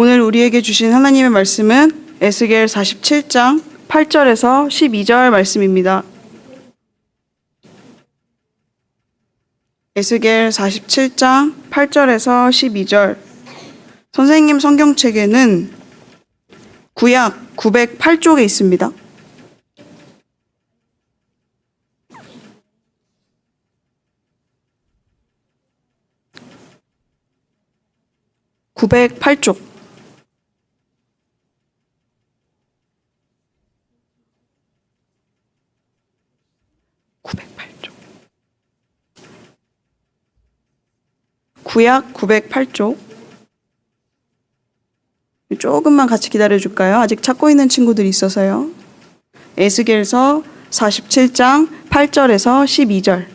오늘 우리에게 주신 하나님의 말씀은 에스겔 47장 8절에서 12절 말씀입니다. 에스겔 47장 8절에서 12절 선생님 성경책에는 구약 908쪽에 있습니다. (908쪽) 908쪽. 구약 908쪽. 조금만 같이 기다려 줄까요? 아직 찾고 있는 친구들이 있어서요. 에스겔서 47장 8절에서 12절.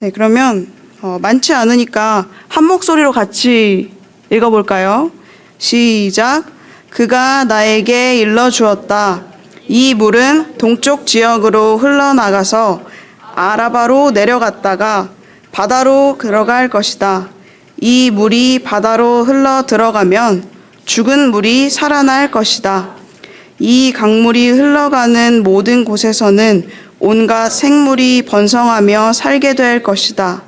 네, 그러면 어, 많지 않으니까 한 목소리로 같이 읽어볼까요? 시작. 그가 나에게 일러 주었다. 이 물은 동쪽 지역으로 흘러나가서 아라바로 내려갔다가 바다로 들어갈 것이다. 이 물이 바다로 흘러 들어가면 죽은 물이 살아날 것이다. 이 강물이 흘러가는 모든 곳에서는 온갖 생물이 번성하며 살게 될 것이다.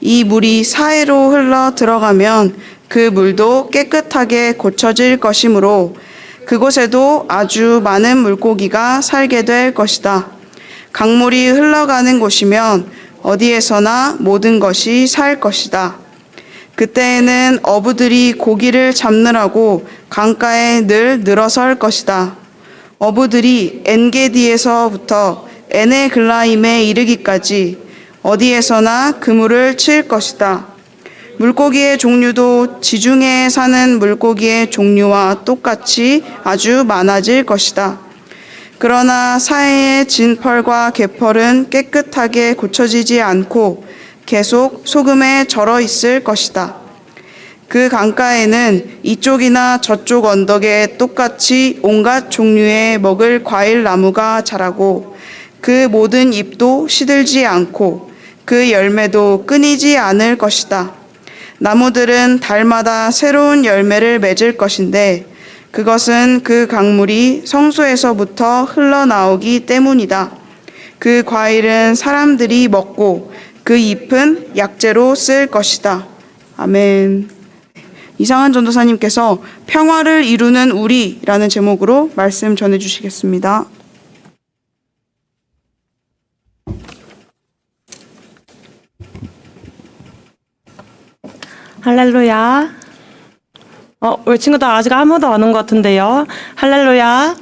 이 물이 사해로 흘러 들어가면 그 물도 깨끗하게 고쳐질 것이므로 그곳에도 아주 많은 물고기가 살게 될 것이다. 강물이 흘러가는 곳이면 어디에서나 모든 것이 살 것이다. 그때에는 어부들이 고기를 잡느라고 강가에 늘 늘어설 것이다. 어부들이 엔게디에서부터 에네글라임에 이르기까지 어디에서나 그물을 칠 것이다. 물고기의 종류도 지중해에 사는 물고기의 종류와 똑같이 아주 많아질 것이다. 그러나 사해의 진펄과 개펄은 깨끗하게 고쳐지지 않고 계속 소금에 절어 있을 것이다. 그 강가에는 이쪽이나 저쪽 언덕에 똑같이 온갖 종류의 먹을 과일 나무가 자라고 그 모든 잎도 시들지 않고 그 열매도 끊이지 않을 것이다. 나무들은 달마다 새로운 열매를 맺을 것인데 그것은 그 강물이 성소에서부터 흘러나오기 때문이다. 그 과일은 사람들이 먹고 그 잎은 약재로 쓸 것이다. 아멘. 이상한 전도사님께서 평화를 이루는 우리라는 제목으로 말씀 전해 주시겠습니다. 할렐루야. 어, 우리 친구들 아직 아무도 안 온 것 같은데요. 할렐루야.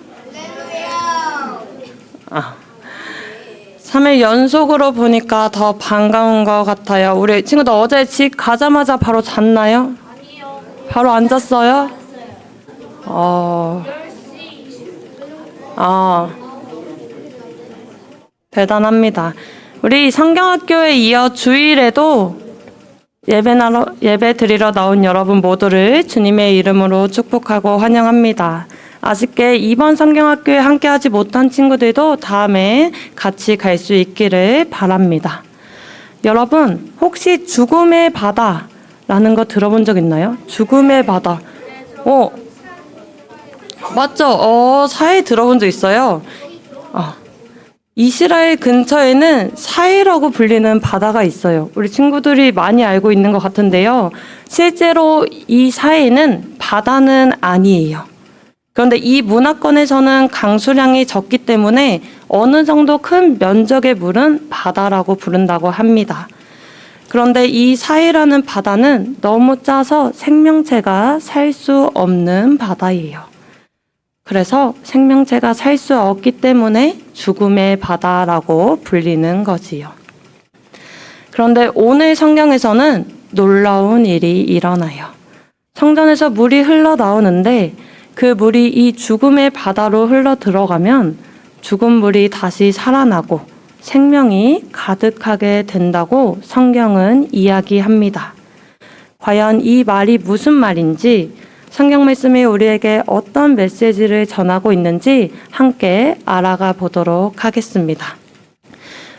아. 3일 연속으로 보니까 더 반가운 것 같아요. 우리 친구들 어제 집 가자마자 바로 잤나요? 아니요. 바로 앉았어요? 어. 아. 대단합니다. 우리 성경학교에 이어 주일에도 예배 나러, 예배 드리러 나온 여러분 모두를 주님의 이름으로 축복하고 환영합니다. 아쉽게 이번 성경학교에 함께하지 못한 친구들도 다음에 같이 갈 수 있기를 바랍니다. 여러분, 혹시 죽음의 바다라는 거 들어본 적 있나요? 죽음의 바다. 어, 맞죠? 어, 사회 들어본 적 있어요. 어. 이스라엘 근처에는 사해라고 불리는 바다가 있어요. 우리 친구들이 많이 알고 있는 것 같은데요. 실제로 이 사해는 바다는 아니에요. 그런데 이 문화권에서는 강수량이 적기 때문에 어느 정도 큰 면적의 물은 바다라고 부른다고 합니다. 그런데 이 사해라는 바다는 너무 짜서 생명체가 살 수 없는 바다예요. 그래서 생명체가 살 수 없기 때문에 죽음의 바다라고 불리는 거지요. 그런데 오늘 성경에서는 놀라운 일이 일어나요. 성전에서 물이 흘러 나오는데 그 물이 이 죽음의 바다로 흘러 들어가면 죽은 물이 다시 살아나고 생명이 가득하게 된다고 성경은 이야기합니다. 과연 이 말이 무슨 말인지 성경 말씀이 우리에게 어떤 메시지를 전하고 있는지 함께 알아가 보도록 하겠습니다.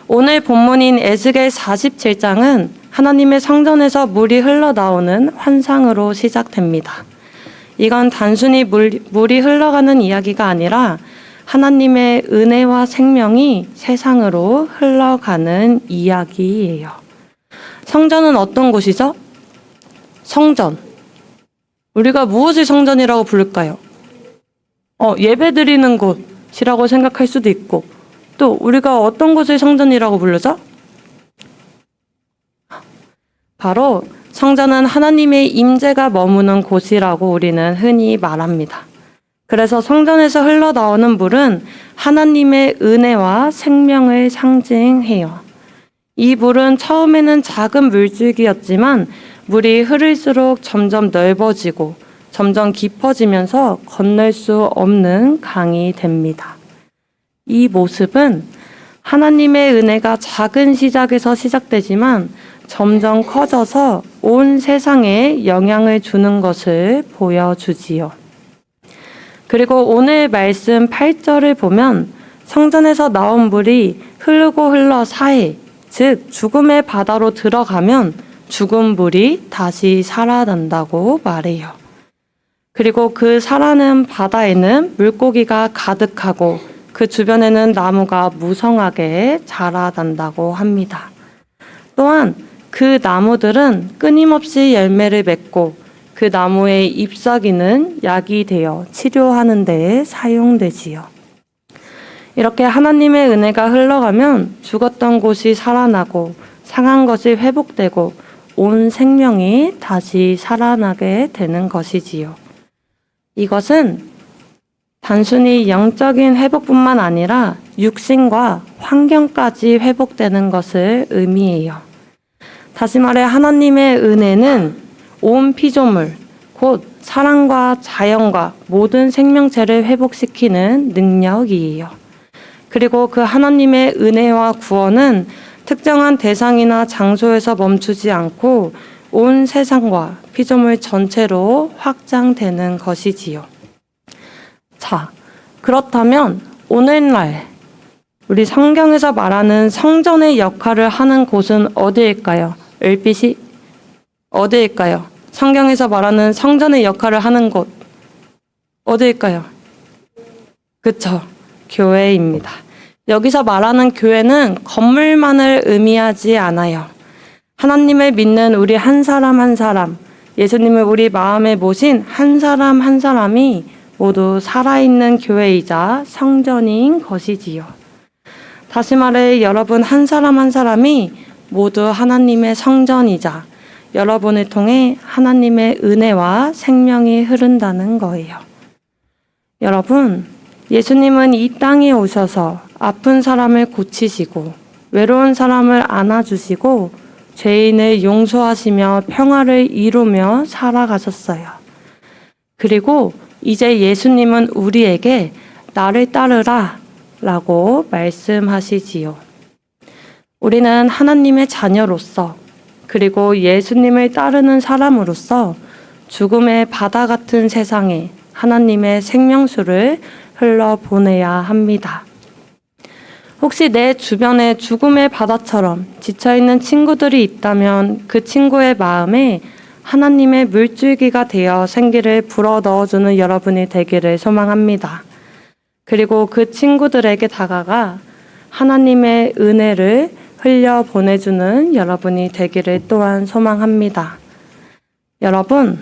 오늘 본문인 에스겔 47장은 하나님의 성전에서 물이 흘러나오는 환상으로 시작됩니다. 이건 단순히 물, 물이 흘러가는 이야기가 아니라 하나님의 은혜와 생명이 세상으로 흘러가는 이야기예요. 성전은 어떤 곳이죠? 성전. 우리가 무엇을 성전이라고 부를까요? 어, 예배 드리는 곳이라고 생각할 수도 있고, 또 우리가 어떤 곳을 성전이라고 부르죠? 바로 성전은 하나님의 임재가 머무는 곳이라고 우리는 흔히 말합니다. 그래서 성전에서 흘러나오는 물은 하나님의 은혜와 생명을 상징해요. 이 물은 처음에는 작은 물줄기였지만 물이 흐를수록 점점 넓어지고 점점 깊어지면서 건널 수 없는 강이 됩니다. 이 모습은 하나님의 은혜가 작은 시작에서 시작되지만 점점 커져서 온 세상에 영향을 주는 것을 보여주지요. 그리고 오늘 말씀 8절을 보면 성전에서 나온 물이 흐르고 흘러 사해, 즉 죽음의 바다로 들어가면 죽은 물이 다시 살아난다고 말해요. 그리고 그 살아난 바다에는 물고기가 가득하고 그 주변에는 나무가 무성하게 자라난다고 합니다. 또한 그 나무들은 끊임없이 열매를 맺고 그 나무의 잎사귀는 약이 되어 치료하는 데 사용되지요. 이렇게 하나님의 은혜가 흘러가면 죽었던 곳이 살아나고 상한 것이 회복되고 온 생명이 다시 살아나게 되는 것이지요. 이것은 단순히 영적인 회복뿐만 아니라 육신과 환경까지 회복되는 것을 의미해요. 다시 말해 하나님의 은혜는 온 피조물, 곧 사랑과 자연과 모든 생명체를 회복시키는 능력이에요. 그리고 그 하나님의 은혜와 구원은 특정한 대상이나 장소에서 멈추지 않고 온 세상과 피조물 전체로 확장되는 것이지요. 자, 그렇다면 오늘날 우리 성경에서 말하는 성전의 역할을 하는 곳은 어디일까요? 을빛이 어디일까요? 성경에서 말하는 성전의 역할을 하는 곳 어디일까요? 그쵸. 교회입니다. 여기서 말하는 교회는 건물만을 의미하지 않아요. 하나님을 믿는 우리 한 사람 한 사람, 예수님을 우리 마음에 모신 한 사람 한 사람이 모두 살아있는 교회이자 성전인 것이지요. 다시 말해 여러분 한 사람 한 사람이 모두 하나님의 성전이자 여러분을 통해 하나님의 은혜와 생명이 흐른다는 거예요. 여러분, 예수님은 이 땅에 오셔서 아픈 사람을 고치시고 외로운 사람을 안아주시고 죄인을 용서하시며 평화를 이루며 살아가셨어요. 그리고 이제 예수님은 우리에게 나를 따르라 라고 말씀하시지요. 우리는 하나님의 자녀로서 그리고 예수님을 따르는 사람으로서 죽음의 바다 같은 세상에 하나님의 생명수를 흘러보내야 합니다. 혹시 내 주변에 죽음의 바다처럼 지쳐있는 친구들이 있다면 그 친구의 마음에 하나님의 물줄기가 되어 생기를 불어 넣어주는 여러분이 되기를 소망합니다. 그리고 그 친구들에게 다가가 하나님의 은혜를 흘려 보내주는 여러분이 되기를 또한 소망합니다. 여러분,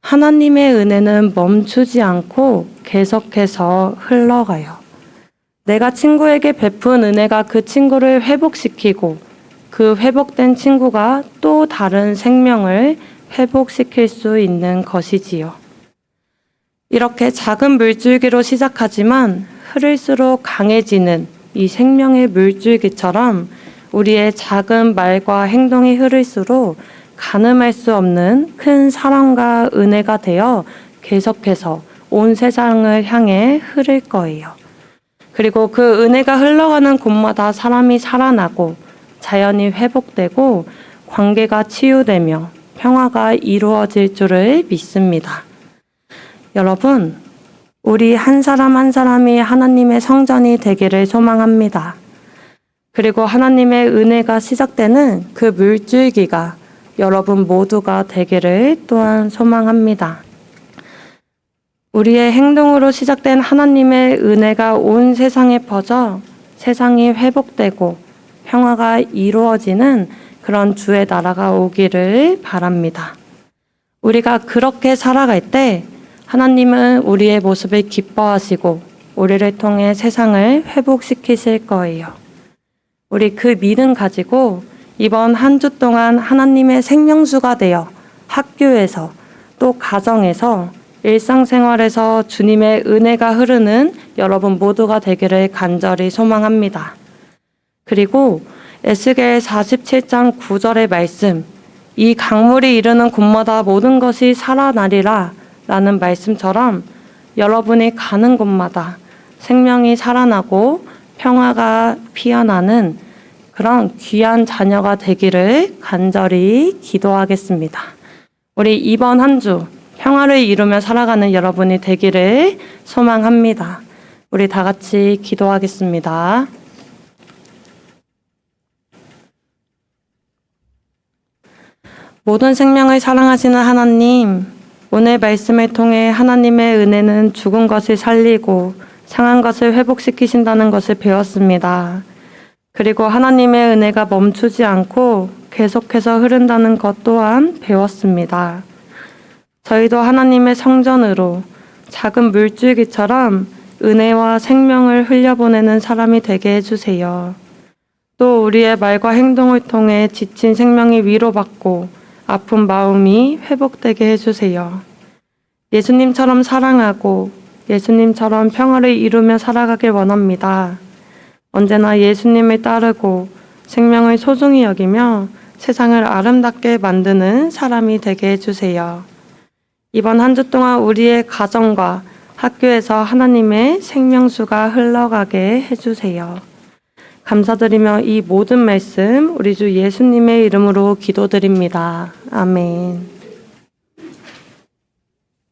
하나님의 은혜는 멈추지 않고 계속해서 흘러가요. 내가 친구에게 베푼 은혜가 그 친구를 회복시키고 그 회복된 친구가 또 다른 생명을 회복시킬 수 있는 것이지요. 이렇게 작은 물줄기로 시작하지만 흐를수록 강해지는 이 생명의 물줄기처럼 우리의 작은 말과 행동이 흐를수록 가늠할 수 없는 큰 사랑과 은혜가 되어 계속해서 온 세상을 향해 흐를 거예요. 그리고 그 은혜가 흘러가는 곳마다 사람이 살아나고 자연이 회복되고 관계가 치유되며 평화가 이루어질 줄을 믿습니다. 여러분, 우리 한 사람 한 사람이 하나님의 성전이 되기를 소망합니다. 그리고 하나님의 은혜가 시작되는 그 물줄기가 여러분 모두가 되기를 또한 소망합니다. 우리의 행동으로 시작된 하나님의 은혜가 온 세상에 퍼져 세상이 회복되고 평화가 이루어지는 그런 주의 나라가 오기를 바랍니다. 우리가 그렇게 살아갈 때 하나님은 우리의 모습을 기뻐하시고 우리를 통해 세상을 회복시키실 거예요. 우리 그 믿음 가지고 이번 한 주 동안 하나님의 생명수가 되어 학교에서 또 가정에서 일상생활에서 주님의 은혜가 흐르는 여러분 모두가 되기를 간절히 소망합니다. 그리고 에스겔 47장 9절의 말씀, 이 강물이 이르는 곳마다 모든 것이 살아나리라 라는 말씀처럼 여러분이 가는 곳마다 생명이 살아나고 평화가 피어나는 그런 귀한 자녀가 되기를 간절히 기도하겠습니다. 우리 이번 한 주 평화를 이루며 살아가는 여러분이 되기를 소망합니다. 우리 다 같이 기도하겠습니다. 모든 생명을 사랑하시는 하나님, 오늘 말씀을 통해 하나님의 은혜는 죽은 것을 살리고 상한 것을 회복시키신다는 것을 배웠습니다. 그리고 하나님의 은혜가 멈추지 않고 계속해서 흐른다는 것 또한 배웠습니다. 저희도 하나님의 성전으로 작은 물줄기처럼 은혜와 생명을 흘려보내는 사람이 되게 해주세요. 또 우리의 말과 행동을 통해 지친 생명이 위로받고 아픈 마음이 회복되게 해주세요. 예수님처럼 사랑하고 예수님처럼 평화를 이루며 살아가길 원합니다. 언제나 예수님을 따르고 생명을 소중히 여기며 세상을 아름답게 만드는 사람이 되게 해주세요. 이번 한 주 동안 우리의 가정과 학교에서 하나님의 생명수가 흘러가게 해주세요. 감사드리며 이 모든 말씀 우리 주 예수님의 이름으로 기도드립니다. 아멘.